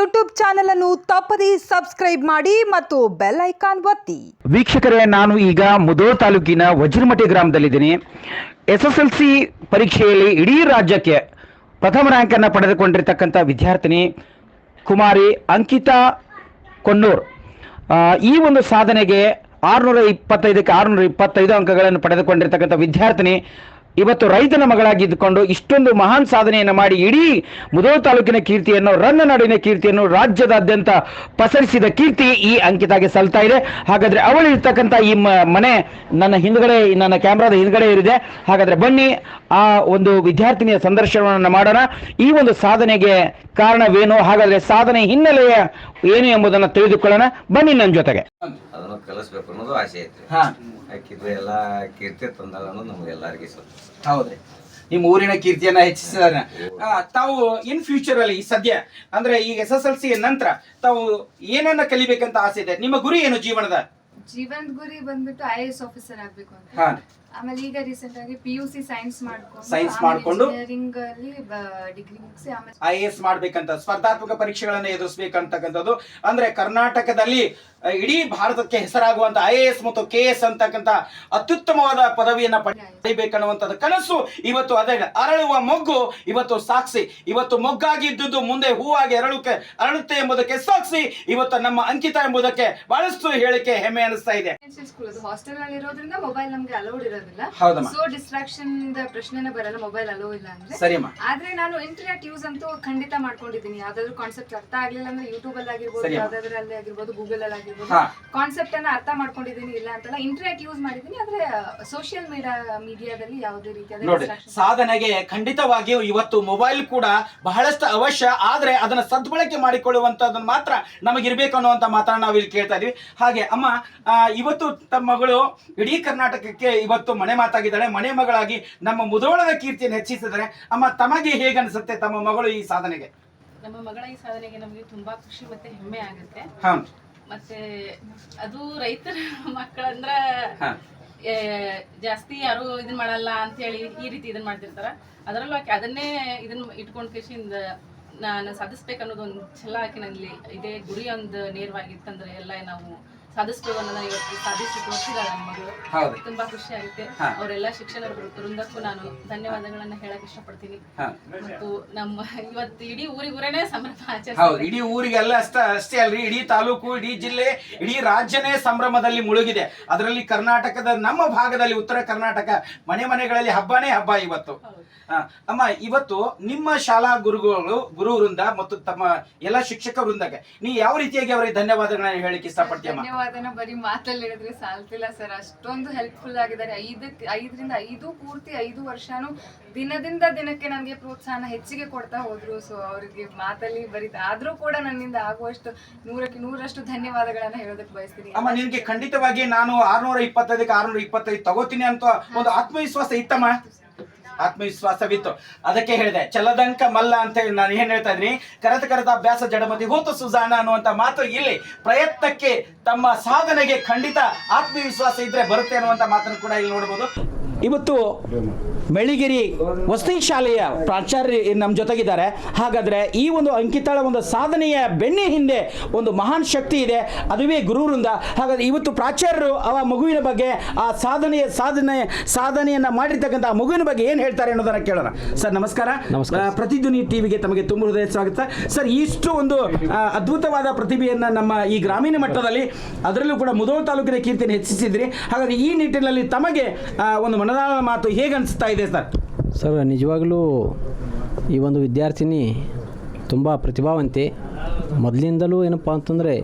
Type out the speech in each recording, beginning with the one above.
YouTube channel ಅನ್ನು ತಪ್ಪದೇ subscribe ಮಾಡಿ ಮತ್ತು ಬೆಲ್ ಐಕಾನ್ ಒತ್ತಿ. ವೀಕ್ಷಕರೇ, ನಾನು ಈಗ ಮುದೋ ತಾಲೂಕಿನ ವಜ್ರಮಠಿ ಗ್ರಾಮದಲ್ಲಿದ್ದೀನಿ. ಎಸ್ ಎಸ್ ಎಲ್ ಸಿ ಪರೀಕ್ಷೆಯಲ್ಲಿ ಇಡೀ ರಾಜ್ಯಕ್ಕೆ ಪ್ರಥಮ ರ್ಯಾಂಕನ್ನು ಪಡೆದುಕೊಂಡಿರ್ತಕ್ಕಂಥ ವಿದ್ಯಾರ್ಥಿನಿ ಕುಮಾರಿ ಅಂಕಿತಾ ಕೊನ್ನೂರ್ ಈ ಒಂದು ಸಾಧನೆಗೆ ಆರುನೂರ ಇಪ್ಪತ್ತೈದಕ್ಕೆ ಆರುನೂರ ಇಪ್ಪತ್ತೈದು ಅಂಕಗಳನ್ನು ಪಡೆದುಕೊಂಡಿರ್ತಕ್ಕಂಥ ವಿದ್ಯಾರ್ಥಿನಿ ಇವತ್ತು ರೈತನ ಮಗಳಾಗಿದ್ದುಕೊಂಡು ಇಷ್ಟೊಂದು ಮಹಾನ್ ಸಾಧನೆಯನ್ನು ಮಾಡಿ ಇಡೀ ಮುದೋ ತಾಲೂಕಿನ ಕೀರ್ತಿಯನ್ನು ರನ್ನ ನಾಡಿನ ಕೀರ್ತಿಯನ್ನು ರಾಜ್ಯದಾದ್ಯಂತ ಪಸರಿಸಿದ ಕೀರ್ತಿ ಈ ಅಂಕಿತಾಗೆ ಸಲ್ತಾ ಇದೆ. ಹಾಗಾದ್ರೆ ಅವಳು ಇರ್ತಕ್ಕಂಥ ಈ ಮ- ಮನೆ ನನ್ನ ಹಿಂದ್ಗಡೆ ನನ್ನ ಕ್ಯಾಮ್ರಾದ ಹಿಂದ್ಗಡೆ ಇರಿದೆ. ಹಾಗಾದ್ರೆ ಬನ್ನಿ ಆ ಒಂದು ವಿದ್ಯಾರ್ಥಿನಿಯ ಸಂದರ್ಶನವನ್ನು ಮಾಡೋಣ. ಈ ಒಂದು ಸಾಧನೆಗೆ ಕಾರಣವೇನು ಹಾಗಾದ್ರೆ ಸಾಧನೆ ಹಿನ್ನೆಲೆಯ ಏನು ಎಂಬುದನ್ನು ತಿಳಿದುಕೊಳ್ಳೋಣ. ಬನ್ನಿ ನನ್ನ ಜೊತೆಗೆ. ಅದನ್ನು ಕಲಿಸ್ಬೇಕು ಅನ್ನೋದು ಆಸೆ ಐತ್ರಿ. ಹಾ ಆಕಿದ್ದು ಎಲ್ಲ ಕೀರ್ತಿ ತಂದಲ್ಲ ಅನ್ನೋದು ನಮ್ಗೆ ಎಲ್ಲರಿಗೂ ಸ್ವಲ್ಪ ಹೌದ್ರಿ. ನಿಮ್ಮ ಊರಿನ ಕೀರ್ತಿಯನ್ನ ಹೆಚ್ಚಿಸಿದ ತಾವು ಇನ್ ಫ್ಯೂಚರ್ ಅಲ್ಲಿ ಸದ್ಯ ಅಂದ್ರೆ ಈಗ ಎಸ್ ಎಸ್ ಎಲ್ ಸಿ ನಂತರ ತಾವು ಏನನ್ನ ಕಲಿಬೇಕಂತ ಆಸೆ ಇದೆ? ನಿಮ್ಮ ಗುರಿ ಏನು ಜೀವನದ? ಜೀವನದ ಗುರಿ ಬಂದ್ಬಿಟ್ಟು ಐ ಎಸ್ ಆಫೀಸರ್ ಆಗ್ಬೇಕು ಅಂತ. ಹಾ ಆಮೇಲೆ ಈಗ ರೀಸೆಂಟ್ ಆಗಿ ಪಿ ಯು ಸಿ ಸೈನ್ಸ್ ಮಾಡ್ಕೊಂಡು ಸೈನ್ಸ್ ಮಾಡ್ಕೊಂಡು? ಇಂಜಿನಿಯರಿಂಗ್ ಅಲ್ಲಿ ಡಿಗ್ರಿ ಮುಗಿಸಿ ಆಮೇಲೆ ಐ ಎಸ್ ಮಾಡ್ಬೇಕಂತ ಸ್ಪರ್ಧಾತ್ಮಕ ಪರೀಕ್ಷೆಗಳನ್ನ ಎದುರಿಸಬೇಕಂತಕ್ಕಂಥದ್ದು. ಅಂದ್ರೆ ಕರ್ನಾಟಕದಲ್ಲಿ ಇಡೀ ಭಾರತಕ್ಕೆ ಹೆಸರಾಗುವಂತ ಐ ಎ ಎಸ್ ಮತ್ತು ಕೆ ಎಸ್ ಅಂತಕ್ಕಂಥ ಅತ್ಯುತ್ತಮವಾದ ಪದವಿಯನ್ನ ಪಡೆಯಬೇಕನ್ನುವಂಥದ್ದು ಕನಸು ಇವತ್ತು ಅದೇ ಅರಳುವ ಮೊಗ್ಗು ಇವತ್ತು ಸಾಕ್ಷಿ ಇವತ್ತು ಮೊಗ್ಗಾಗಿ ಇದ್ದುದು ಮುಂದೆ ಹೂವಾಗಿ ಅರಳುಕ್ಕೆ ಅರಳುತ್ತೆ ಎಂಬುದಕ್ಕೆ ಸಾಕ್ಷಿ ಇವತ್ತು ನಮ್ಮ ಅಂಕಿತ ಎಂಬುದಕ್ಕೆ ಬಹಳಷ್ಟು ಹೇಳಿಕೆ ಹೆಮ್ಮೆ ಅನಿಸ್ತಾ ಇದೆ. ಹಾಸ್ಟೆಲ್ ಅಲ್ಲಿ ಇರೋದ್ರಿಂದ ಮೊಬೈಲ್ ನಮ್ಗೆ ಅಲೌಡ್ ಇರೋದಿಲ್ಲ. ಹೌದಮ್ಮ. ಸೊ ಡಿಸ್ಟ್ರಾಕ್ಷನ್ ಪ್ರಶ್ನೆನೇ ಬರಲ್ಲ ಮೊಬೈಲ್ ಅಲೋ ಇಲ್ಲ ಅಂದ್ರೆ. ಸರಿಯಮ್ಮ. ಆದ್ರೆ ನಾನು ಇಂಟರ್ನೆಟ್ ಯೂಸ್ ಅಂತೂ ಖಂಡಿತ ಮಾಡ್ಕೊಂಡಿದ್ದೀನಿ. ಯಾವ್ದಾದ್ರು ಕಾನ್ಸೆಪ್ಟ್ ಅರ್ಥ ಆಗ್ಲಿಲ್ಲ ಅಂದ್ರೆ ಯೂಟ್ಯೂಬ್ ಅಲ್ಲಿ ಆಗಿರ್ಬೋದು ಸರಿ ಅಲ್ಲಿ ಯಾವ್ದಾದ್ರಲ್ಲಿ ಆಗಿರ್ಬೋದು ಗೂಗಲ್ ಅಲ್ಲಿ ಆಗಿರ್ಬೋದು ಕಾನ್ಸೆಪ್ಟ್ ಅನ್ನ ಅರ್ಥ ಮಾಡ್ಕೊಂಡಿದ್ದೀನಿ ಇಲ್ಲ ಅಂತಲ್ಲ ಇಂಟರ್ನೆಟ್ ಯೂಸ್ ಮಾಡಿದ್ದೀನಿ. ಆದ್ರೆ ಸೋಷಿಯಲ್ ಮೀಡಿಯಾ ಮೀಡಿಯಾದಲ್ಲಿ ಯಾವುದೇ ರೀತಿಯಾದ ಸಾಧನೆಗೆ ಖಂಡಿತವಾಗಿಯೂ ಇವತ್ತು ಮೊಬೈಲ್ ಕೂಡ ಬಹಳಷ್ಟು ಅವಶ್ಯ. ಆದ್ರೆ ಅದನ್ನ ಸದ್ಬಳಕೆ ಮಾಡಿಕೊಳ್ಳುವಂತದನ್ನ ಮಾತ್ರ ನಮಗಿರ್ಬೇಕು ಅನ್ನುವಂತ ಮಾತನ್ನ ನಾವು ಇಲ್ಲಿ ಕೇಳ್ತಾ ಇದೀವಿ. ಹಾಗೆ ಅಮ್ಮ ಇವತ್ತು ತಮ್ಮ ಮಗಳು ಇಡೀ ಕರ್ನಾಟಕಕ್ಕೆ ಇವತ್ತು ಮನೆ ಮಾತಾಗಿದ್ದಾಳೆ. ಮನೆ ಮಗಳಾಗಿ ನಮ್ಮ ಮುದೋಳದ ಕೀರ್ತಿಯನ್ನು ಹೆಚ್ಚಿಸಿದರೆ ಅಮ್ಮ ತಮಗೆ ಹೇಗನ್ಸುತ್ತೆ ತಮ್ಮ ಮಗಳು ಈ ಸಾಧನೆಗೆ. ನಮ್ಮ ಮಗಳ ಈ ಸಾಧನೆಗೆ ನಮಗೆ ತುಂಬಾ ಖುಷಿ ಮತ್ತೆ ಹೆಮ್ಮೆ ಆಗುತ್ತೆ. ಮತ್ತೆ ಅದು ರೈತರ ಮಕ್ಕಳಂದ್ರ ಜಾಸ್ತಿ ಯಾರು ಇದನ್ ಮಾಡಲ್ಲ ಅಂತ ಹೇಳಿ ಈ ರೀತಿ ಇದನ್ ಮಾಡ್ತಿರ್ತಾರ. ಅದರಲ್ಲೂ ಆಕೆ ಅದನ್ನೇ ಇದನ್ನ ಇಟ್ಕೊಂಡ್ ಕೃಷಿಯಿಂದ ನಾನು ಸಾಧಿಸ್ಬೇಕು ಅನ್ನೋದು ಒಂದು ಛಲ ಆಕಿನಲ್ಲಿ ಇದೇ. ಗುರಿ ಒಂದು ನೇರವಾಗಿತ್ತಂದ್ರೆ ಎಲ್ಲ ನಾವು ಸಾಧಿಸ್ಬೇಕು ಅನ್ನೋದನ್ನ ಇವತ್ತು ಸಾಧಿಸಿ ತೋರಿಸಿದಾಳೆ ನನ್ನ ಮಗಳು ತುಂಬಾ ಖುಷಿ ಆಗುತ್ತೆ. ಅವರೆಲ್ಲ ಶಿಕ್ಷಣ ವೃಂದಕ್ಕೂ ನಾನು ಧನ್ಯವಾದಗಳನ್ನ ಹೇಳಕ್ ಇಷ್ಟಪಡ್ತೀನಿ. ಮತ್ತು ನಮ್ಮ ಇವತ್ತು ಇಡೀ ಊರಿಗೂರೇನೆ ಸಂಭ್ರಮ ಹೌದು ಆಚರಿಸ್ತಾರೆ ಇಡೀ ಊರಿಗೆಲ್ಲ ಅಷ್ಟ ಅಷ್ಟೇ ಅಲ್ರಿ. ಇಡೀ ತಾಲೂಕು ಇಡೀ ಜಿಲ್ಲೆ ಇಡೀ ರಾಜ್ಯನೇ ಸಂಭ್ರಮದಲ್ಲಿ ಮುಳುಗಿದೆ. ಅದರಲ್ಲಿ ಕರ್ನಾಟಕದ ನಮ್ಮ ಭಾಗದಲ್ಲಿ ಉತ್ತರ ಕರ್ನಾಟಕ ಮನೆ ಮನೆಗಳಲ್ಲಿ ಹಬ್ಬನೇ ಹಬ್ಬ ಇವತ್ತು. ಅಮ್ಮ ಇವತ್ತು ನಿಮ್ಮ ಶಾಲಾ ಗುರುಗಳು ಗುರು ವೃಂದ ಮತ್ತು ತಮ್ಮ ಎಲ್ಲ ಶಿಕ್ಷಕ ವೃಂದಕ್ಕೆ ನೀ ಯಾವ ರೀತಿಯಾಗಿ ಅವರಿಗೆ ಧನ್ಯವಾದಗಳನ್ನ ಹೇಳಿಕ್ಕೆ ಇಷ್ಟಪಡ್ತೀಯಮ್ಮ? ಧನ್ಯವಾದನ ಬರೀ ಮಾತಲ್ಲಿ ಹೇಳಿದ್ರೆ ಸಾಲ್ತಿಲ್ಲ ಸರ್. ಅಷ್ಟೊಂದು ಹೆಲ್ಪ್ಫುಲ್ ಆಗಿದ್ದಾರೆ. ಐದಕ್ಕೆ ಐದರಿಂದ ಐದು ಪೂರ್ತಿ ಐದು ವರ್ಷನೂ ದಿನದಿಂದ ದಿನಕ್ಕೆ ನನಗೆ ಪ್ರೋತ್ಸಾಹನ ಹೆಚ್ಚಿಗೆ ಕೊಡ್ತಾ ಹೋದ್ರು. ಸೊ ಅವರಿಗೆ ಮಾತಲ್ಲಿ ಬರೀ ಆದ್ರೂ ಕೂಡ ನನ್ನಿಂದ ಆಗುವಷ್ಟು ನೂರಕ್ಕೆ ನೂರಷ್ಟು ಧನ್ಯವಾದಗಳನ್ನ ಹೇಳೋದಕ್ಕೆ ಬಯಸ್ತೀನಿ. ಅಮ್ಮ ನಿಮಗೆ ಖಂಡಿತವಾಗಿ ನಾನು ಆರ್ನೂರ ಇಪ್ಪತ್ತೈದಕ್ಕೆ ಆರ್ನೂರ ಇಪ್ಪತ್ತೈದು ತಗೋತೀನಿ ಅಂತ ಒಂದು ಆತ್ಮವಿಶ್ವಾಸ ಇತ್ತಮ್ಮ? ಆತ್ಮವಿಶ್ವಾಸವಿತ್ತು. ಅದಕ್ಕೆ ಹೇಳಿದೆ, ಚಲದಂಕ ಮಲ್ಲ ಅಂತ ಹೇಳಿ ನಾನು ಏನ್ ಹೇಳ್ತಾ ಇದ್ದೀನಿ? ಕರೆತ ಕರೆತ ಅಭ್ಯಾಸ ಜಡಮತಿ, ಹೋತು ಸುಜಾನ ಅನ್ನುವಂತ ಮಾತು ಇಲ್ಲಿ ಪ್ರಯತ್ನಕ್ಕೆ, ತಮ್ಮ ಸಾಧನೆಗೆ ಖಂಡಿತ ಆತ್ಮವಿಶ್ವಾಸ ಇದ್ರೆ ಬರುತ್ತೆ ಅನ್ನುವಂತ ಮಾತನ್ನು ಕೂಡ ಇಲ್ಲಿ ನೋಡಬಹುದು ಇವತ್ತು ಮೆಳಿಗಿರಿ ವಸತಿ ಶಾಲೆಯ ಪ್ರಾಚಾರ್ಯ ನಮ್ಮ ಜೊತೆಗಿದ್ದಾರೆ. ಹಾಗಾದ್ರೆ ಈ ಒಂದು ಅಂಕಿತಾಳ ಒಂದು ಸಾಧನೆಯ ಬೆನ್ನೆ ಹಿಂದೆ ಒಂದು ಮಹಾನ್ ಶಕ್ತಿ ಇದೆ. ಅದುವೇ ಗುರುವೃಂದ. ಹಾಗಾದ್ರೆ ಇವತ್ತು ಪ್ರಾಚಾರ್ಯರು ಆ ಮಗುವಿನ ಬಗ್ಗೆ ಆ ಸಾಧನೆಯ ಸಾಧನೆ ಸಾಧನೆಯನ್ನು ಮಾಡಿರ್ತಕ್ಕಂಥ ಆ ಮಗುವಿನ ಬಗ್ಗೆ ಏನು ಹೇಳ್ತಾರೆ ಅನ್ನೋದನ್ನ ಕೇಳೋಣ. ಸರ್ ನಮಸ್ಕಾರ. ನಮಸ್ಕಾರ. ಪ್ರತಿಧ್ವನಿ ಟಿವಿಗೆ ತಮಗೆ ತುಂಬ ಹೃದಯ ಸ್ವಾಗತ. ಸರ್ ಇಷ್ಟು ಒಂದು ಅದ್ಭುತವಾದ ಪ್ರತಿಭೆಯನ್ನ ನಮ್ಮ ಈ ಗ್ರಾಮೀಣ ಮಟ್ಟದಲ್ಲಿ ಅದರಲ್ಲೂ ಕೂಡ ಮುದೋಳ ತಾಲೂಕಿನ ಕೀರ್ತಿಯನ್ನು ಹೆಚ್ಚಿಸಿದ್ರಿ. ಹಾಗಾದ್ರೆ ಈ ನಿಟ್ಟಿನಲ್ಲಿ ತಮಗೆ ಒಂದು ಮನದಾಳ ಮಾತು ಹೇಗೆ ಅನಿಸ್ತಾ ಇದೆ? ಸರ್ ಸರ್, ನಿಜವಾಗಲೂ ಈ ಒಂದು ವಿದ್ಯಾರ್ಥಿನಿ ತುಂಬ ಪ್ರತಿಭಾವಂತೆ. ಮೊದಲಿಂದಲೂ ಏನಪ್ಪ ಅಂತಂದರೆ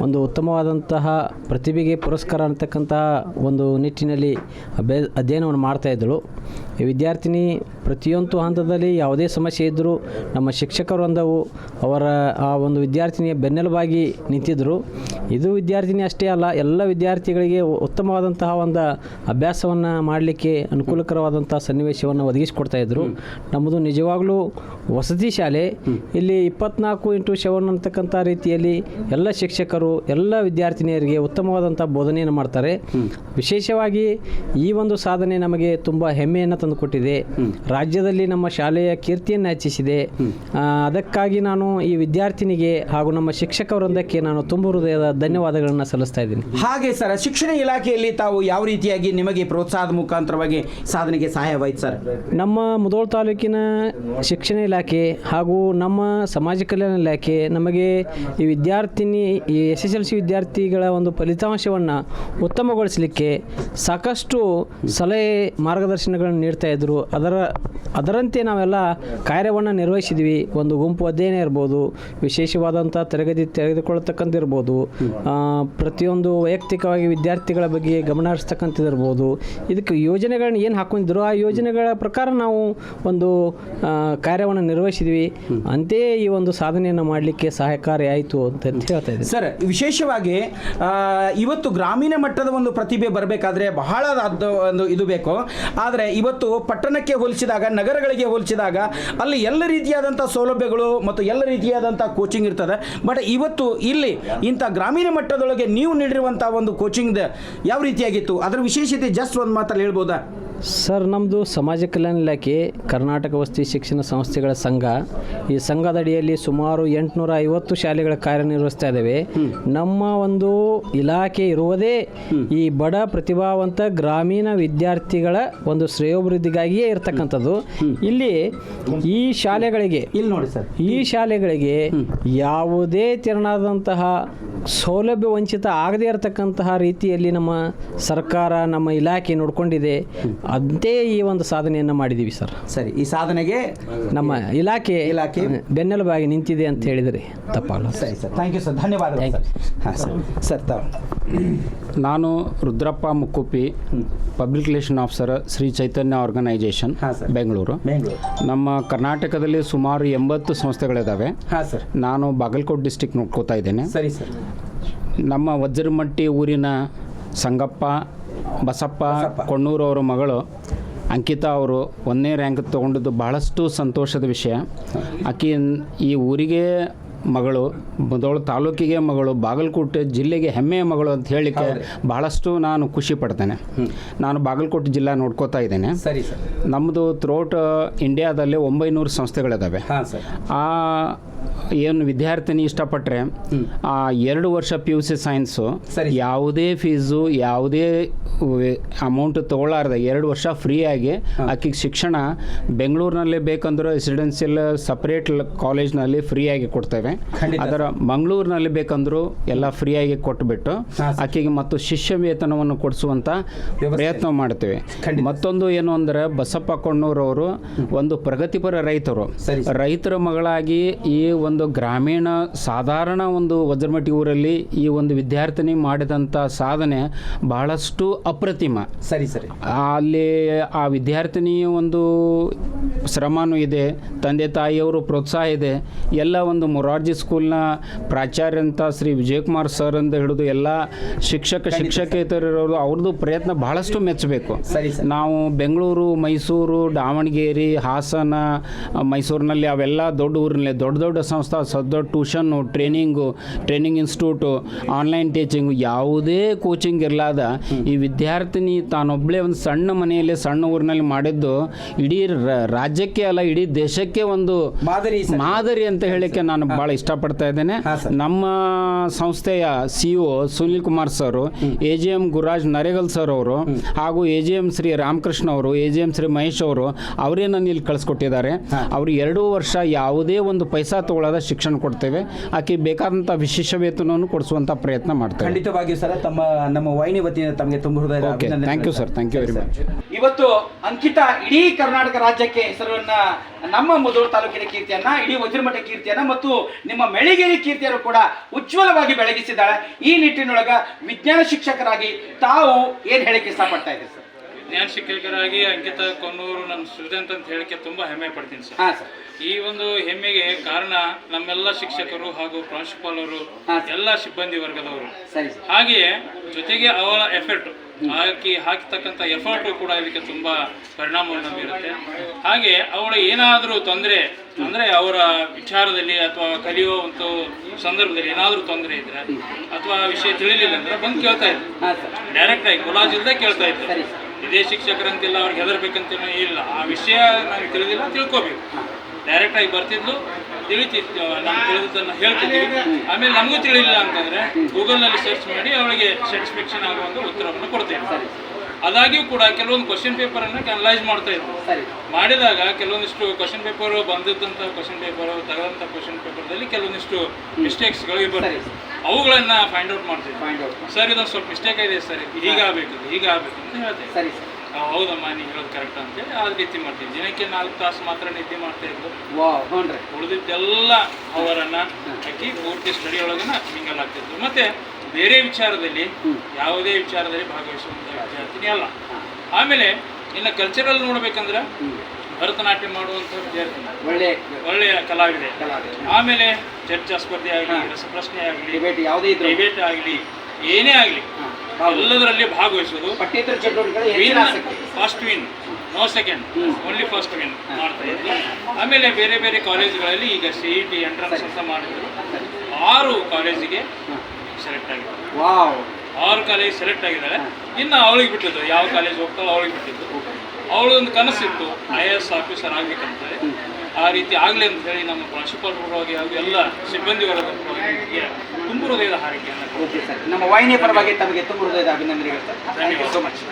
ಒಂದು ಉತ್ತಮವಾದಂತಹ ಪ್ರತಿಭೆಗೆ ಪುರಸ್ಕಾರ ಅಂತಕ್ಕಂತಹ ಒಂದು ನಿಟ್ಟಿನಲ್ಲಿ ಅಭ್ಯ ಅಧ್ಯಯನವನ್ನು ಮಾಡ್ತಾಯಿದ್ದಳು ವಿದ್ಯಾರ್ಥಿನಿ ಪ್ರತಿಯೊಂದು ಹಂತದಲ್ಲಿ ಯಾವುದೇ ಸಮಸ್ಯೆ ಇದ್ದರೂ ನಮ್ಮ ಶಿಕ್ಷಕರು ಅಂದವು, ಅವರ ಆ ಒಂದು ವಿದ್ಯಾರ್ಥಿನಿಯ ಬೆನ್ನೆಲುಬಾಗಿ ನಿಂತಿದ್ದರು ಇದು ವಿದ್ಯಾರ್ಥಿನಿ ಅಷ್ಟೇ ಅಲ್ಲ, ಎಲ್ಲ ವಿದ್ಯಾರ್ಥಿಗಳಿಗೆ ಉತ್ತಮವಾದಂತಹ ಒಂದು ಅಭ್ಯಾಸವನ್ನು ಮಾಡಲಿಕ್ಕೆ ಅನುಕೂಲಕರವಾದಂಥ ಸನ್ನಿವೇಶವನ್ನು ಒದಗಿಸಿಕೊಡ್ತಾ ಇದ್ದರು ನಮ್ಮದು ನಿಜವಾಗಲೂ ವಸತಿ ಶಾಲೆ. ಇಲ್ಲಿ ಇಪ್ಪತ್ನಾಲ್ಕು ಇಂಟು ಸೆವೆನ್ ಅಂತಕ್ಕಂಥ ರೀತಿಯಲ್ಲಿ ಎಲ್ಲ ಶಿಕ್ಷಕರು, ಎಲ್ಲ ವಿದ್ಯಾರ್ಥಿನಿಯರಿಗೆ ಉತ್ತಮವಾದಂಥ ಬೋಧನೆಯನ್ನು ಮಾಡ್ತಾರೆ. ವಿಶೇಷವಾಗಿ ಈ ಒಂದು ಸಾಧನೆ ನಮಗೆ ತುಂಬ ಹೆಮ್ಮೆಯನ್ನು ತಂದುಕೊಟ್ಟಿದೆ ರಾಜ್ಯದಲ್ಲಿ ನಮ್ಮ ಶಾಲೆಯ ಕೀರ್ತಿಯನ್ನು ಹೆಚ್ಚಿಸಿದೆ. ಅದಕ್ಕಾಗಿ ನಾನು ಈ ವಿದ್ಯಾರ್ಥಿನಿಗೆ ಹಾಗೂ ನಮ್ಮ ಶಿಕ್ಷಕ ವೃಂದಕ್ಕೆ ನಾನು ತುಂಬ ಹೃದಯದ ಧನ್ಯವಾದಗಳನ್ನು ಸಲ್ಲಿಸ್ತಾ ಇದ್ದೀನಿ. ಹಾಗೆ ಸರ್ ಶಿಕ್ಷಣ ಇಲಾಖೆಯಲ್ಲಿ ತಾವು ಯಾವ ರೀತಿಯಾಗಿ ನಿಮಗೆ ಪ್ರೋತ್ಸಾಹದ ಮುಖಾಂತರವಾಗಿ ಸಾಧನೆಗೆ ಸಹಾಯವಾಯಿತು ಸರ್? ನಮ್ಮ ಮುದೋಳ್ ತಾಲೂಕಿನ ಶಿಕ್ಷಣ ಇಲಾಖೆ ಹಾಗೂ ನಮ್ಮ ಸಮಾಜ ಕಲ್ಯಾಣ ಇಲಾಖೆ ನಮಗೆ ಈ ವಿದ್ಯಾರ್ಥಿನಿ ಈ ಎಸ್ ಎಸ್ ಎಲ್ ಸಿ ವಿದ್ಯಾರ್ಥಿಗಳ ಒಂದು ಫಲಿತಾಂಶವನ್ನು ಉತ್ತಮಗೊಳಿಸಲಿಕ್ಕೆ ಸಾಕಷ್ಟು ಸಲಹೆ ಮಾರ್ಗದರ್ಶನಗಳನ್ನು ನೀಡ್ತಾ ಇದ್ದರು ಅದರ, ಅದರಂತೆ ನಾವೆಲ್ಲ ಕಾರ್ಯವನ್ನು ನಿರ್ವಹಿಸಿದ್ವಿ. ಒಂದು ಗುಂಪು ಅಧ್ಯಯನ ಇರ್ಬೋದು, ವಿಶೇಷವಾದಂಥ ತರಗತಿ ತೆಗೆದುಕೊಳ್ಳತಕ್ಕಂಥ ಇರ್ಬೋದು ಪ್ರತಿಯೊಂದು ವೈಯಕ್ತಿಕವಾಗಿ ವಿದ್ಯಾರ್ಥಿಗಳ ಬಗ್ಗೆ ಗಮನ ಹರಿಸ್ತಕ್ಕಂಥದ್ದು ಇದಕ್ಕೆ ಯೋಜನೆಗಳನ್ನ ಏನು ಹಾಕೊಂಡಿದ್ರು? ಆ ಯೋಜನೆಗಳ ಪ್ರಕಾರ ನಾವು ಒಂದು ಕಾರ್ಯವನ್ನು ನಿರ್ವಹಿಸಿದ್ವಿ. ಅಂತೆಯೇ ಈ ಒಂದು ಸಾಧನೆಯನ್ನು ಮಾಡಲಿಕ್ಕೆ ಸಹಕಾರಿ ಆಯಿತು ಅಂತ ಹೇಳ್ತಾ ಇದ್ದೀನಿ. ಸರ್, ವಿಶೇಷವಾಗಿ ಇವತ್ತು ಗ್ರಾಮೀಣ ಮಟ್ಟದ ಒಂದು ಪ್ರತಿಭೆ ಬರಬೇಕಾದ್ರೆ ಬಹಳ ಒಂದು ಇದು ಬೇಕು. ಆದರೆ ಇವತ್ತು ಪಟ್ಟಣಕ್ಕೆ ಹೋಲಿಸಿದಾಗ, ನಗರಗಳಿಗೆ ಹೋಲಿಸಿದಾಗ ಅಲ್ಲಿ ಎಲ್ಲ ರೀತಿಯಾದಂಥ ಸೌಲಭ್ಯಗಳು ಮತ್ತು ಎಲ್ಲ ರೀತಿಯಾದಂಥ ಕೋಚಿಂಗ್ ಇರ್ತದೆ. ಬಟ್ ಇವತ್ತು ಇಲ್ಲಿ ಇಂಥ ಗ್ರಾಮೀಣ ಮಟ್ಟದೊಳಗೆ ನೀವು ನೀಡಿರುವಂಥ ಒಂದು ಕೋಚಿಂಗ್ ಯಾವ ರೀತಿಯಾಗಿತ್ತು? ಅದರ ವಿಶೇಷತೆ ಜಸ್ಟ್ ಒಂದು ಮಾತಲ್ಲಿ ಹೇಳ್ಬೋದಾ? ಸರ್ ನಮ್ಮದು ಸಮಾಜ ಕಲ್ಯಾಣ ಇಲಾಖೆ ಕರ್ನಾಟಕ ವಸತಿ ಶಿಕ್ಷಣ ಸಂಸ್ಥೆಗಳ ಸಂಘ. ಈ ಸಂಘದ ಅಡಿಯಲ್ಲಿ ಸುಮಾರು ಎಂಟುನೂರ ಐವತ್ತು ಶಾಲೆಗಳ ಕಾರ್ಯನಿರ್ವಹಿಸ್ತಾ ಇದ್ದಾವೆ. ನಮ್ಮ ಒಂದು ಇಲಾಖೆ ಇರುವುದೇ ಈ ಬಡ ಪ್ರತಿಭಾವಂತ ಗ್ರಾಮೀಣ ವಿದ್ಯಾರ್ಥಿಗಳ ಒಂದು ಶ್ರೇಯೋಭಿವೃದ್ಧಿಗಾಗಿಯೇ ಇರತಕ್ಕಂಥದ್ದು. ಇಲ್ಲಿ ಈ ಶಾಲೆಗಳಿಗೆ ಇಲ್ಲಿ ನೋಡಿ ಸರ್. ಈ ಶಾಲೆಗಳಿಗೆ ಯಾವುದೇ ತೆರನಾದಂತಹ ಸೌಲಭ್ಯ ವಂಚಿತ ಆಗದೇ ಇರತಕ್ಕಂತಹ ರೀತಿಯಲ್ಲಿ ನಮ್ಮ ಸರ್ಕಾರ ನಮ್ಮ ಇಲಾಖೆ ನೋಡ್ಕೊಂಡಿದೆ. ಅಂತೆ ಈ ಒಂದು ಸಾಧನೆಯನ್ನು ಮಾಡಿದ್ದೀವಿ ಸರ್. ಸರಿ ಈ ಸಾಧನೆಗೆ ನಮ್ಮ ಇಲಾಖೆ ಇಲಾಖೆ ಬೆನ್ನೆಲುಬಾಗಿ ನಿಂತಿದೆ ಅಂತ ಹೇಳಿದರೆ ತಪ್ಪಲ್ಲ ಸರಿ ಸರ್ ಥ್ಯಾಂಕ್ ಯು ಸರ್ ಧನ್ಯವಾದ ಸರ್. ಹಾಂ ಸರ್. ಸರ್ ತಾವು. ನಾನು Rudrappa Mukkuppi public relation officer Shri Chaitanya organisation ಹಾಂ ಸರ್. ಬೆಂಗಳೂರು ಬೆಂಗಳೂರು ನಮ್ಮ ಕರ್ನಾಟಕದಲ್ಲಿ ಸುಮಾರು ಎಂಬತ್ತು ಸಂಸ್ಥೆಗಳಿದ್ದಾವೆ ಹಾಂ ಸರ್. ನಾನು ಬಾಗಲಕೋಟೆ ಡಿಸ್ಟಿಕ್ ನೋಡ್ಕೋತಾ ಇದ್ದೇನೆ. ಸರಿ ಸರ್. ನಮ್ಮ ವಜ್ರಮಟ್ಟಿ ಊರಿನ ಸಂಗಪ್ಪ ಬಸಪ್ಪ ಕೊಣ್ಣೂರು ಅವರ ಮಗಳು. ಅಂಕಿತಾ ಅವರು ಒಂದನೇ ರ್ಯಾಂಕ್ ತೊಗೊಂಡಿದ್ದು ಬಹಳಷ್ಟು ಸಂತೋಷದ ವಿಷಯ. ಆಕೆ ಈ ಊರಿಗೆ ಮಗಳು ಮೊದಲು ತಾಲೂಕಿಗೆ ಮಗಳು ಬಾಗಲಕೋಟೆ ಜಿಲ್ಲೆಗೆ ಹೆಮ್ಮೆಯ ಮಗಳು ಅಂತ ಹೇಳಲಿಕ್ಕೆ ಬಹಳಷ್ಟು ನಾನು ಖುಷಿ ಪಡ್ತೇನೆ. ನಾನು ಬಾಗಲಕೋಟೆ ಜಿಲ್ಲಾ ನೋಡ್ಕೋತಾ ಇದ್ದೇನೆ. ಸರಿ ಸರ್. ನಮ್ಮದು ಥ್ರೋಟ್ ಇಂಡಿಯಾದಲ್ಲಿ ಒಂಬೈನೂರು ಸಂಸ್ಥೆಗಳಿದ್ದಾವೆ ಆ ಏನು ವಿದ್ಯಾರ್ಥಿನಿ ಇಷ್ಟಪಟ್ಟರೆ ಆ ಎರಡು ವರ್ಷ ಪಿ ಯು ಸಿ ಸೈನ್ಸು ಸರಿ. ಯಾವುದೇ ಫೀಸು ಯಾವುದೇ ಅಮೌಂಟ್ ತೊಗೊಳ್ಳಾರ್ದೆ ಎರಡು ವರ್ಷ ಫ್ರೀಯಾಗಿ ಆಕೆಗೆ ಶಿಕ್ಷಣ ಬೆಂಗಳೂರಿನಲ್ಲಿ ಬೇಕಂದ್ರೆ ರೆಸಿಡೆನ್ಸಿಯಲ್ ಸಪ್ರೇಟ್ ಕಾಲೇಜ್ನಲ್ಲಿ ಫ್ರೀಯಾಗಿ ಕೊಡ್ತೇವೆ. ಅದರ ಮಂಗಳೂರಿನಲ್ಲಿ ಬೇಕಂದ್ರೂ ಎಲ್ಲ ಫ್ರೀಯಾಗಿ ಕೊಟ್ಟುಬಿಟ್ಟು ಆಕೆಗೆ ಮತ್ತು ಶಿಷ್ಯ ವೇತನವನ್ನು ಕೊಡಿಸುವಂಥ ಪ್ರಯತ್ನ ಮಾಡ್ತೇವೆ. ಮತ್ತೊಂದು ಏನು ಅಂದರೆ ಬಸಪ್ಪ ಕೊಣ್ಣೂರವರು ಒಂದು ಪ್ರಗತಿಪರ ರೈತರು. ರೈತರ ಮಗಳಾಗಿ ಈ ಒಂದು ಗ್ರಾಮೀಣ ಸಾಧಾರಣ ಒಂದು ವಜ್ರಮಟ್ಟಿ ಊರಲ್ಲಿ ಈ ಒಂದು ವಿದ್ಯಾರ್ಥಿನಿ ಮಾಡಿದಂಥ ಸಾಧನೆ ಬಹಳಷ್ಟು ಅಪ್ರತಿಮ. ಸರಿ ಸರಿ. ಅಲ್ಲಿ ಆ ವಿದ್ಯಾರ್ಥಿನಿಯ ಒಂದು ಶ್ರಮನೂ ಇದೆ ತಂದೆ ತಾಯಿಯವರು ಪ್ರೋತ್ಸಾಹ ಇದೆ. ಎಲ್ಲ ಒಂದು ಮೊರಾರ್ಜಿ ಸ್ಕೂಲ್ನ ಪ್ರಾಚಾರ್ಯ ಅಂತ ಶ್ರೀ ವಿಜಯಕುಮಾರ್ ಸರ್ ಅಂತ ಹಿಡಿದು ಎಲ್ಲ ಶಿಕ್ಷಕ ಶಿಕ್ಷಕೇತರವರು ಅವ್ರದ್ದು ಪ್ರಯತ್ನ ಬಹಳಷ್ಟು ಮೆಚ್ಚಬೇಕು ನಾವು ಬೆಂಗಳೂರು ಮೈಸೂರು ದಾವಣಗೆರೆ ಹಾಸನ ಮೈಸೂರಿನಲ್ಲಿ ಅವೆಲ್ಲ ದೊಡ್ಡ ಊರಿನಲ್ಲಿ ದೊಡ್ಡ ದೊಡ್ಡ ಸಂಸ್ಥೆ ದೊಡ್ಡ tuition training training institute online teaching ಯಾವುದೇ ಕೋಚಿಂಗ್ ಇರಲಾದ ಈ ವಿದ್ಯಾರ್ಥಿನಿ ತಾನೊಬ್ಬಳೇ ಒಂದು ಸಣ್ಣ ಮನೆಯಲ್ಲಿ ಸಣ್ಣ ಊರಿನಲ್ಲಿ ಮಾಡಿದ್ದು ಇಡೀ ರ- ರಾಜ್ಯಕ್ಕೆ ಅಲ್ಲ ಇಡೀ ದೇಶಕ್ಕೆ ಒಂದು ಮಾದರಿ ಮಾದರಿ ಅಂತ ಹೇಳಿಕ್ಕೆ ನಾನು ಭಾಳ ಇಷ್ಟಪಡ್ತಾ ಇದ್ದೇನೆ. ನಮ್ಮ ಸಂಸ್ಥೆಯ C O Sunil Kumar sir A G M Gururaj Naregal sir ಅವರು ಹಾಗೂ A G M Shri Ramakrishna ಅವರು A G M Shri Mahesh ಅವರು ಅವರೇ ನನ್ನ ಇಲ್ಲಿ ಕಳಿಸ್ಕೊಟ್ಟಿದ್ದಾರೆ. ಅವರು ಎರಡೂ ವರ್ಷ ಯಾವುದೇ ಒಂದು ಪೈಸಾ ತಗೊಳ್ಳದ ಶಿಕ್ಷಣ ಕೊಡ್ತೇವೆ. ಆಕೆ ಬೇಕಾದಂಥ ವಿಶೇಷ ವೇತನವನ್ನು ಕೊಡಿಸುವಂಥ ಪ್ರಯತ್ನ ಮಾಡ್ತೇವೆ. ಖಂಡಿತವಾಗಿಯೂ ಸರ್ ತಮ್ಮ ನಮ್ಮ ವಾಹಿನಿ ವತಿಯಿಂದ ತಮಗೆ ತುಂಬ ಹೃದಯ thank you sir. Thank you very much ಇವತ್ತು ಅಂಕಿತ ಇಡೀ ಕರ್ನಾಟಕ ರಾಜ್ಯಕ್ಕೆ ಹೆಸರನ್ನ ನಮ್ಮ ಮುದೋಳ್ ತಾಲೂಕಿನ ಕೀರ್ತಿಯನ್ನ ಇಡೀ ವಜ್ರಮಠ ಕೀರ್ತಿಯನ್ನ ಮತ್ತು ನಿಮ್ಮ ಮೆಳಿಗೇರಿ ಕೀರ್ತಿಯನ್ನು ಕೂಡ ಉಜ್ವಲವಾಗಿ ಬೆಳಗಿಸಿದ್ದಾಳೆ. ಈ ನಿಟ್ಟಿನೊಳಗ ವಿಜ್ಞಾನ ಶಿಕ್ಷಕರಾಗಿ ತಾವು ಏನ್ ಹೇಳಿಕೆ ಇಷ್ಟಪಡ್ತಾ ಇದ್ದೀರಿ ಸರ್? ವಿಜ್ಞಾನ ಶಿಕ್ಷಕರಾಗಿ ಅಂಕಿತ ಕೊನ್ನೂರು ನನ್ನ ಸ್ಟೂಡೆಂಟ್ ಅಂತ ಹೇಳಿಕೆ ತುಂಬಾ ಹೆಮ್ಮೆ ಪಡ್ತೀನಿ ಸರ್. ಹಾ ಸರ್. ಈ ಒಂದು ಹೆಮ್ಮೆಗೆ ಕಾರಣ ನಮ್ಮೆಲ್ಲ ಶಿಕ್ಷಕರು ಹಾಗೂ ಪ್ರಾಂಶುಪಾಲರು. ಎಲ್ಲ ಸಿಬ್ಬಂದಿ ವರ್ಗದವರು. ಸರಿ ಸರ್. ಹಾಗೆಯೇ ಜೊತೆಗೆ ಅವರ ಎಫೆಕ್ಟ್ ಹಾಕಿ ಹಾಕ್ತಕ್ಕಂಥ ಎಫರ್ಟು ಕೂಡ ಇದಕ್ಕೆ ತುಂಬಾ ಪರಿಣಾಮವನ್ನು ಬೀರುತ್ತೆ. ಹಾಗೆ ಅವಳ ಏನಾದರೂ ತೊಂದರೆ ಅಂದ್ರೆ ಅವರ ವಿಚಾರದಲ್ಲಿ ಅಥವಾ ಕಲಿಯೋ ಒಂದು ಸಂದರ್ಭದಲ್ಲಿ ಏನಾದರೂ ತೊಂದರೆ ಇದ್ರೆ ಅಥವಾ ವಿಷಯ ತಿಳಿಲಿಲ್ಲ ಅಂದ್ರೆ ಬಂದು ಕೇಳ್ತಾ ಇದ್ರು. ಹಾಂ ಸರ್. ಡೈರೆಕ್ಟ್ ಆಗಿ ಕೊಲಾಜ್ ಇಲ್ಲದೆ ಕೇಳ್ತಾ ಇದ್ರು. ಇದೇ ಶಿಕ್ಷಕರಂತಿಲ್ಲ ಅವ್ರಿಗೆ ಹೆದರ್ಬೇಕಂತ ಇಲ್ಲ. ಆ ವಿಷಯ ನನಗೆ ತಿಳಿದಿಲ್ಲ ತಿಳ್ಕೊಬೇಕು. ಡೈರೆಕ್ಟ್ ಆಗಿ ಬರ್ತಿದ್ಲು. ತಿಳಿತಿತ್ತು ನಮ್ಗೆ ತಿಳಿದನ್ನು ಹೇಳ್ತಿದ್ವಿ. ಆಮೇಲೆ ನಮಗೂ ತಿಳಿಲಿಲ್ಲ ಅಂತಂದ್ರೆ ಗೂಗಲ್ನಲ್ಲಿ ಸರ್ಚ್ ಮಾಡಿ ಅವಳಿಗೆ ಸ್ಯಾಟಿಸ್ಫ್ಯಾಕ್ಷನ್ ಒಂದು ಉತ್ತರವನ್ನು ಕೊಡ್ತೇವೆ ಅದಾಗಿಯೂ ಕೂಡ ಕೆಲವೊಂದು ಕ್ವಶನ್ ಪೇಪರ್ ಅನ್ನ ಅನಲೈಸ್ ಮಾಡ್ತಾ ಇದ್ವಿ ಸರಿ. ಮಾಡಿದಾಗ ಕೆಲವೊಂದಿಷ್ಟು ಕ್ವಶನ್ ಪೇಪರ್ ಬಂದಿದ್ದಂಥ ಕ್ವಶನ್ ಪೇಪರ್ ತೆಗೆದಂಥ ಕ್ವಶನ್ ಪೇಪರ್ದಲ್ಲಿ ಕೆಲವೊಂದಿಷ್ಟು ಮಿಸ್ಟೇಕ್ಸ್ಗಳು ಬರ್ತವೆ ಅವುಗಳನ್ನ ಫೈಂಡ್ ಔಟ್ ಮಾಡ್ತೀವಿ ಸರ್ ಇದೊಂದು ಸ್ವಲ್ಪ ಮಿಸ್ಟೇಕ್ ಇದೆ ಸರ್. ಹೀಗಾಗಬೇಕು ಹೀಗಾಗಬೇಕು ಅಂತ ಹೇಳ್ತೇವೆ ಸರಿ ಸರ್. ಹೌದಮ್ಮ ನೀವು ಹೇಳೋದು ಕರೆಕ್ಟ್ ಅಂತೇಳಿ ಆ ರೀತಿ ಮಾಡ್ತೀವಿ. ದಿನಕ್ಕೆ ನಾಲ್ಕು ತಾಸು ಮಾತ್ರ ನಿದ್ದೆ ಮಾಡ್ತಾ ವಾವ್ ಉಳಿದಿದ್ದೆಲ್ಲ ಅವರನ್ನ ಹಾಕಿ ಪೂರ್ತಿ ಸ್ಟಡಿ ಒಳಗನ ಮಿಂಗಲ್ ಆಗ್ತಿದ್ರು ಮತ್ತೆ ಬೇರೆ ವಿಚಾರದಲ್ಲಿ ಯಾವುದೇ ವಿಚಾರದಲ್ಲಿ ಭಾಗವಹಿಸುವಂತ ವಿದ್ಯಾರ್ಥಿನಿ ಅಲ್ಲ. ಆಮೇಲೆ ಇನ್ನು ಕಲ್ಚರಲ್ ನೋಡ್ಬೇಕಂದ್ರೆ ಭರತನಾಟ್ಯ ಮಾಡುವಂಥ ವಿದ್ಯಾರ್ಥಿ ಒಳ್ಳೆ ಒಳ್ಳೆಯ ಕಲಾವಿದೆ. ಆಮೇಲೆ ಚರ್ಚಾ ಸ್ಪರ್ಧೆ ಆಗಲಿ ರಸಪ್ರಶ್ನೆ ಆಗಲಿ ಇದ್ರು. ಡಿಬೇಟ್ ಆಗಲಿ ಏನೇ ಆಗಲಿ ಎಲ್ಲದರಲ್ಲಿ ಭಾಗವಹಿಸೋದು ಪಠ್ಯೇತರ first win no second only first win ಮಾಡ್ತಾ ಇದ್ರು ಆಮೇಲೆ ಬೇರೆ ಬೇರೆ ಕಾಲೇಜುಗಳಲ್ಲಿ ಈಗ ಸಿ ಇ ಟಿ ಎಂಟ್ರೆನ್ಸ್ ಅಂತ ಮಾಡಿದ್ರು. ಆರು ಕಾಲೇಜಿಗೆ ಸೆಲೆಕ್ಟ್ ಆಗಿದ್ದಾರೆ. ಆರು ಕಾಲೇಜ್ ಸೆಲೆಕ್ಟ್ ಆಗಿದ್ದಾಳೆ ಇನ್ನು ಅವಳಿಗೆ ಬಿಟ್ಟಿದ್ದು ಯಾವ ಕಾಲೇಜ್ ಹೋಗ್ತಾಳೋ ಅವಳಿಗೆ ಬಿಟ್ಟಿದ್ದು. ಅವಳೊಂದು ಕನಸಿತ್ತು ಐ ಎ ಎಸ್ ಆಫೀಸರ್ ಆಗ್ಬೇಕಂತ. ಆ ರೀತಿ ಆಗಲಿ ಅಂತ ಹೇಳಿ ನಮ್ಮ ಪ್ರಾಂಶುಪಾಲರವಾಗಿ ಹಾಗೂ ಎಲ್ಲ ಸಿಬ್ಬಂದಿಗಳ ಪರವಾಗಿ ತುಂಬ ತುಂಬು ಹೃದಯದ ಹಾರೈಕೆಯನ್ನು ಓಕೆ ಸರ್ ನಮ್ಮ ವಾಹಿನಿಯ ಪರವಾಗಿ ತಮಗೆ ತುಂಬ ಹೃದಯದ ಅಭಿನಂದನೆಗಳು sir thank you so much